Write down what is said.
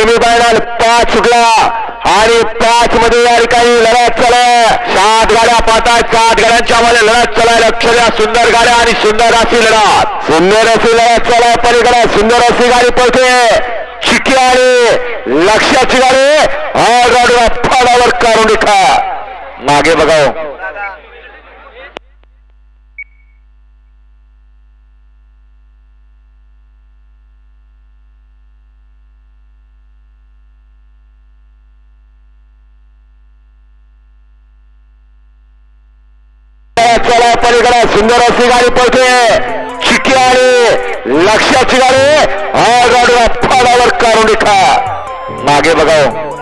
Semi final पाच सुटला. आणि पाच मध्ये या ठिकाणी लढत चालू सात गाड्या पाहताय. सात गाड्यांच्या मध्ये लढत चालू लक्ष द्या. सुंदर गाड्या आणि सुंदर अशी लढत. सुंदर अशी लढत चला पलीकडे सुंदर अशी गाडी पळते. चिकी आणि लक्षाची गाडी. ऑलराऊंडर फाडावर काढून देखा मागे बघाव हो. चला पलीकडे सुंदर अशी गाडी पळते. चिकी आणि लक्षाची गाडी हा ऑलराऊंडर फाडावर काढून देखा मागे बघाव.